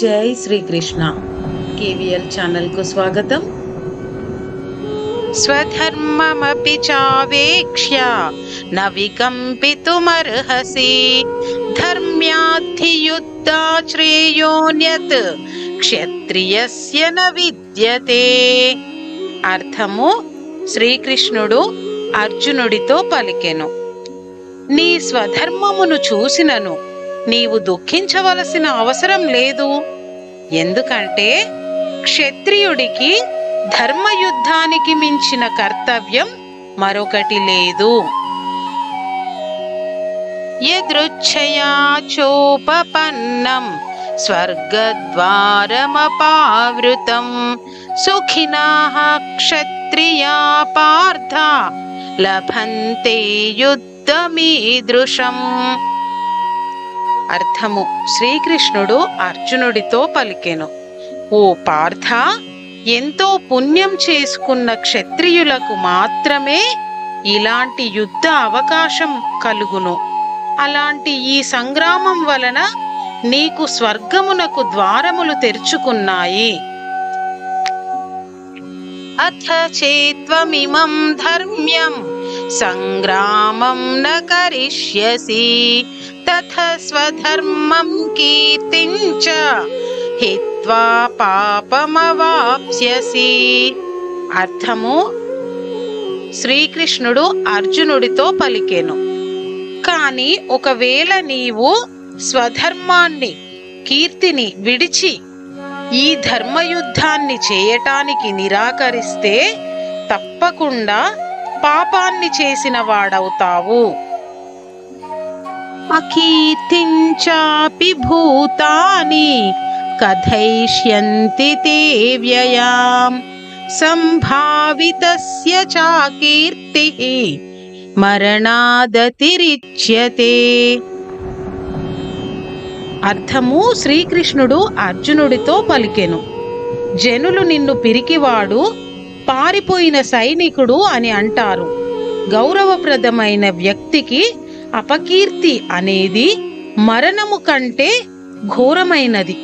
జై శ్రీకృష్ణ కేవీఎల్ ఛానల్కు స్వాగతం. స్వధర్మమపి చావేక్ష్య న వికంపితుమర్హసి ధర్మ్యాధియుద్ధాశ్రేయోన్యత్ క్షత్రియస్య న విద్యతే. అర్థము శ్రీకృష్ణుడు అర్జునుడితో పలికెను. నీ స్వధర్మమును చూసినను నీవు దుఃఖించవలసిన అవసరం లేదు. ఎందుకంటే క్షత్రియుడికి ధర్మయుద్ధానికి మించిన కర్తవ్యం మరొకటి లేదు. యదృచ్ఛయా చోపపన్నం స్వర్గద్వారమపావృతం సుఖినాః క్షత్రియా పార్థ లభంతే యుద్ధమీదృశం. అర్థము. శ్రీకృష్ణుడు అర్జునుడితో పలికెను. ఓ పార్థ ఎంతో పుణ్యం చేసుకున్న క్షత్రియులకు మాత్రమే ఇలాంటి యుద్ధ అవకాశం కలుగును. అలాంటి ఈ సంగ్రామం వలన నీకు స్వర్గమునకు ద్వారములు తెరుచుకున్నాయి. అథ చేత్వమిమం ధర్మ్యం. సంగ్రామం న కరిష్యసి తథ స్వధర్మం కీర్తించ హిత్వా పాపమవాప్స్యసి. అర్థము? శ్రీకృష్ణుడు అర్జునుడితో పలికెను. కానీ ఒకవేళ నీవు స్వధర్మాన్ని కీర్తిని విడిచి ఈ ధర్మయుద్ధాన్ని చేయటానికి నిరాకరిస్తే తప్పకుండా పాపాన్ని చేసిన వాడవుతావు. అకీర్తించాపి భూతాని కథయిష్యంతి తే వ్యయాం. సంభావితస్య చాకీర్తి మరణాదతిరిచ్యతే. అర్థము శ్రీకృష్ణుడు అర్జునుడితో పలికెను. జనులు నిన్ను పిరికివాడు పారిపోయిన సైనికుడు అని అంటారు. గౌరవప్రదమైన వ్యక్తికి అపకీర్తి అనేది మరణము కంటే ఘోరమైనది.